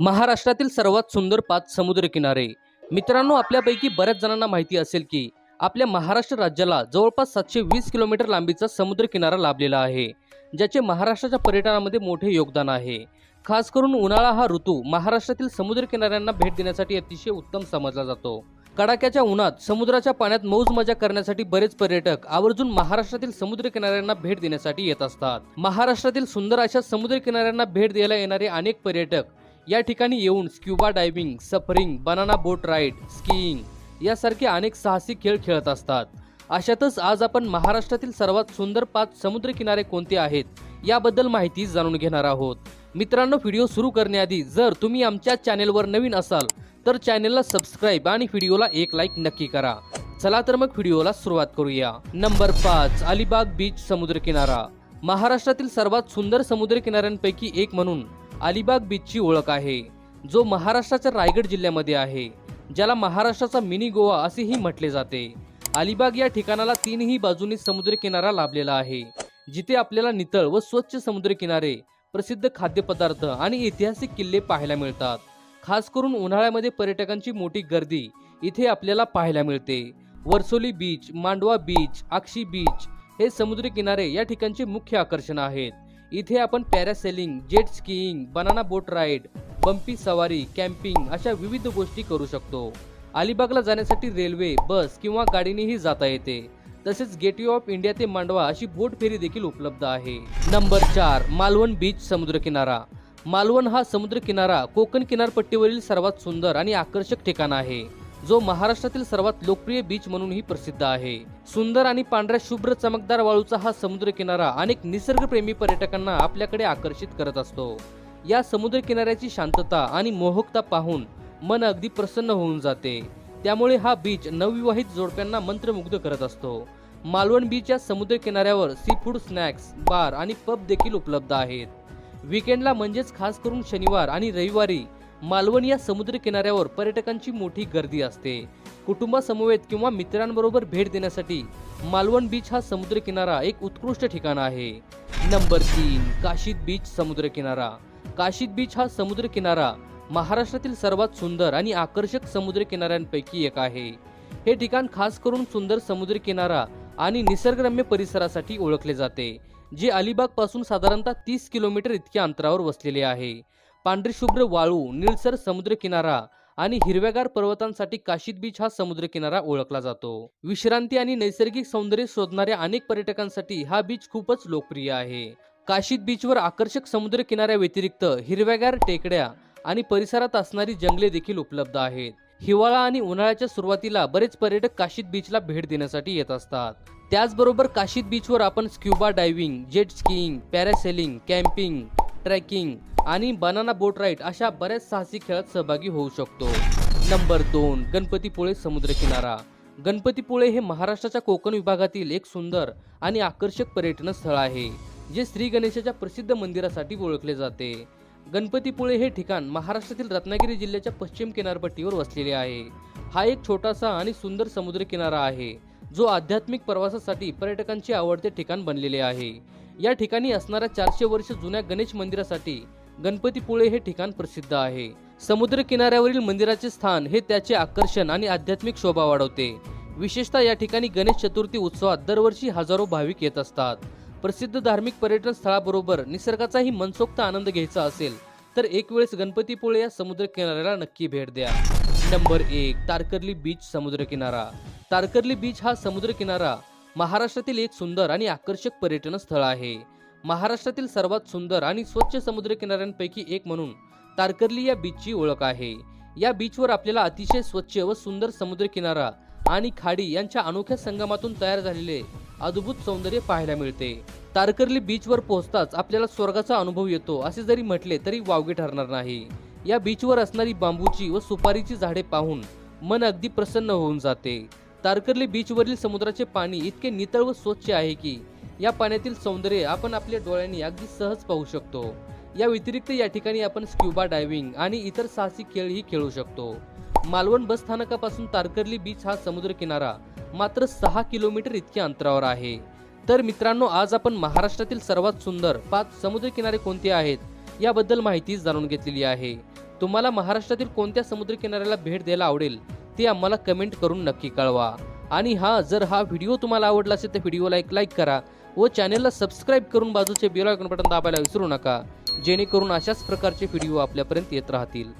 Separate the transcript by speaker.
Speaker 1: महाराष्ट्रातील सर्वात सुंदर पाच समुद्रकिनारे मित्रांनो आपल्यापैकी बऱ्याच जणांना माहिती असेल की आपल्या महाराष्ट्र राज्याला जवळपास सातशे वीस किलोमीटर लांबीचा समुद्रकिनारा लाभलेला आहे ज्याचे महाराष्ट्राच्या पर्यटनामध्ये मोठे योगदान आहे. खास करून उन्हाळा हा ऋतू महाराष्ट्रातील समुद्रकिनाऱ्यांना भेट देण्यासाठी अतिशय उत्तम समजला जातो. कडाक्याच्या उन्हात समुद्राच्या पाण्यात मौज मजा करण्यासाठी बरेच पर्यटक आवर्जून महाराष्ट्रातील समुद्र किनाऱ्यांना भेट देण्यासाठी येत असतात. महाराष्ट्रातील सुंदर अशा समुद्र किनाऱ्यांना भेट द्यायला येणारे अनेक पर्यटक या ठिकाणी येऊन scuba diving surfing banana boat ride skiing यासारखे अनेक साहसी खेळ खेळत असतात. अशातच आज आपण महाराष्ट्रातील सर्वात सुंदर पाच समुद्र किनारे कोणते आहेत याबद्दल माहिती जाणून घेणार आहोत. मित्रांनो व्हिडिओ सुरू करण्याआधी जर तुम्ही आमच्या चॅनेलवर नवीन असाल तर चॅनेलला सबस्क्राईब आणि व्हिडिओला एक लाईक नक्की करा. चला तर मग व्हिडिओला सुरुवात करूया. नंबर पाच अलिबाग बीच समुद्र किनारा. महाराष्ट्रातील सर्वात सुंदर समुद्र किनाऱ्यांपैकी एक म्हणून अलिबाग बीचची ओळख आहे. जो महाराष्ट्राच्या रायगड जिल्ह्यामध्ये आहे ज्याला महाराष्ट्राचा मिनी गोवा असेही म्हटले जाते. अलिबाग या ठिकाणाला तीनही बाजूनी समुद्र किनारा लाभलेला आहे जिथे आपल्याला नितळ व स्वच्छ समुद्र किनारे प्रसिद्ध खाद्यपदार्थ आणि ऐतिहासिक किल्ले पाहायला मिळतात. खास करून उन्हाळ्यामध्ये पर्यटकांची मोठी गर्दी इथे आपल्याला पाहायला मिळते. Varsoli beach Mandwa beach Akshi beach हे समुद्री किनारे या ठिकाणचे मुख्य आकर्षण आहेत. इथे आपण parasailing jet skiing banana boat ride bumpy सवारी कॅम्पिंग अशा विविध गोष्टी करू शकतो. अलिबागला जाण्यासाठी रेल्वे बस किंवा गाडीनेही जाता येते. तसेच गेटवे ऑफ इंडिया ते मांडवा अशी बोट फेरी देखील उपलब्ध आहे. नंबर चार मालवण बीच समुद्र किनारा. मालवण हा समुद्र किनारा कोकण किनारपट्टीवरील सर्वात सुंदर आणि आकर्षक ठिकाण आहे. जो महाराष्ट्रातील सर्वात लोकप्रिय बीच म्हणूनही प्रसिद्ध आहे. सुंदर आणि पांढऱ्या शुभ्र चमकदार वाळूचा हा समुद्र किनारा अनेक निसर्गप्रेमी पर्यटकांना आपल्याकडे आकर्षित करत असतो. या समुद्र किनाऱ्याची शांतता आणि मोहकता पाहून मन अगदी प्रसन्न होऊन जाते. त्यामुळे हा बीच नवविवाहित जोडप्यांना मंत्रमुग्ध करत असतो. मालवण बीच या समुद्र किनाऱ्यावर सी फूड स्नॅक्स बार आणि पब देखील उपलब्ध आहेत. विकेंडला म्हणजेच खास करून शनिवार आणि रविवारी मालवण या समुद्र किनाऱ्यावर पर्यटकांची मोठी गर्दी असते. कुटुंबासमवेत किंवा मित्रांबरोबर भेट देण्यासाठी मालवण बीच हा समुद्र किनारा एक उत्कृष्ट ठिकाण आहे. नंबर तीन काशीद बीच समुद्र किनारा. काशीद बीच हा समुद्र किनारा महाराष्ट्रातील सर्वात सुंदर आणि आकर्षक समुद्र किनाऱ्यांपैकी एक आहे. हे ठिकाण खास करून सुंदर समुद्र किनारा आणि निसर्गरम्य परिसरासाठी ओळखले जाते. जे अलिबागपासून साधारणतः तीस किलोमीटर इतक्या अंतरावर वसलेले आहे. पांढरीशुभ्र वाळू निळसर समुद्र किनारा आणि हिरव्यागार पर्वतांसाठी काशीद बीच हा समुद्र किनारा ओळखला जातो. विश्रांती आणि नैसर्गिक सौंदर्य शोधणाऱ्या अनेक पर्यटकांसाठी हा बीच खूपच लोकप्रिय आहे. काशीद बीचवर आकर्षक समुद्र किनाऱ्या व्यतिरिक्त हिरव्यागार टेकड्या आणि परिसरात असणारी जंगले देखील उपलब्ध आहेत. हिवाळा आणि उन्हाळ्याच्या सुरुवातीला बरेच पर्यटक काशीद बीचला भेट देण्यासाठी येत असतात. त्याचबरोबर काशीद बीचवर आपण scuba diving jet skiing parasailing camping trekking आणि बनाना बोट राईड अशा बऱ्याच साहसी खेळात सहभागी होऊ शकतो. नंबर दोन गणपतीपुळे समुद्र किनारा गणपतीपुळे हे महाराष्ट्राच्या कोकण विभागातील एक सुंदर आणि आकर्षक पर्यटन स्थळ आहे जे श्री गणेशाच्या प्रसिद्ध मंदिरासाठी ओळखले जाते. गणपतीपुळे हे ठिकाण महाराष्ट्रातील रत्नागिरी जिल्ह्याच्या पश्चिम किनारपट्टीवर वसलेले आहे. हा एक छोटासा आणि सुंदर समुद्र किनारा आहे. जो आध्यात्मिक प्रवासासाठी पर्यटकांचे आवडते ठिकाण बनलेले आहे. या ठिकाणी असणाऱ्या चारशे वर्ष जुन्या गणेश मंदिरासाठी गणपतीपुळे हे ठिकाण प्रसिद्ध आहे. समुद्र किनाऱ्यावरील मंदिराचे स्थान हे त्याचे आकर्षण आणि आध्यात्मिक शोभा वाढवते. विशेषतः या ठिकाणी गणेश चतुर्थी उत्सवात दरवर्षी हजारो भाविक येत असतात. प्रसिद्ध धार्मिक पर्यटन स्थळाबरोबर निसर्गाचाही मनसोक्त आनंद घ्यायचा असेल तर एक वेळेस गणपतीपुळे या समुद्र किनाऱ्याला नक्की भेट द्या. नंबर एक तारकर्ली बीच समुद्रकिनारा. तारकर्ली बीच हा समुद्रकिनारा महाराष्ट्रातील एक सुंदर आणि आकर्षक पर्यटन स्थळ आहे. महाराष्ट्रातील सर्वात सुंदर आणि स्वच्छ समुद्र किनाऱ्यांपैकी एक म्हणून तारकर्ली या बीचची ओळख आहे. या बीचवर आपल्याला अतिशय स्वच्छ व सुंदर समुद्र किनारा आणि खाडी यांच्या अनोख्या संगमातून तयार झालेले अद्भुत सौंदर्य पाहायला मिळते. तारकर्ली बीचवर पोहोचताच आपल्याला स्वर्गाचा अनुभव येतो असे जरी म्हटले तरी वावगे ठरणार नाही. या बीचवर असणारी बांबूची व सुपारीची झाडे पाहून मन अगदी प्रसन्न होऊन जाते. तारकर्ली बीचवरील समुद्राचे पाणी इतके नितळ व स्वच्छ आहे की या पाण्यातील सौंदर्य आपण आपल्या डोळ्यांनी अगदी सहज पाहू शकतो. या व्यतिरिक्त या ठिकाणी आपण स्क्युबा डायव्हिंग आणि इतर साहसी खेळही खेळू शकतो. मालवण बस स्थानकापासून तारकर्ली बीच हा समुद्र किनारा मात्र सहा किलोमीटर इतक्या अंतरावर आहे. तर मित्रांनो आज आपण महाराष्ट्रातील सर्वात सुंदर पाच समुद्रकिनारे कोणते आहेत? याबद्दल माहिती जाणून घेतलेली आहे. तुम्हाला महाराष्ट्रातील कोणत्या समुद्रकिनाऱ्याला भेट द्यायला आवडेल ते आम्हाला कमेंट करून नक्की कळवा. आणि हा जर हा व्हिडिओ तुम्हाला आवडला असेल तर व्हिडिओला एक लाईक करा व चॅनेलला सबस्क्राईब करून बाजूचे बेल आयकॉन बटन दाबायला विसरू नका जेणेकरून अशाच प्रकारचे व्हिडिओ आपल्यापर्यंत येत राहतील.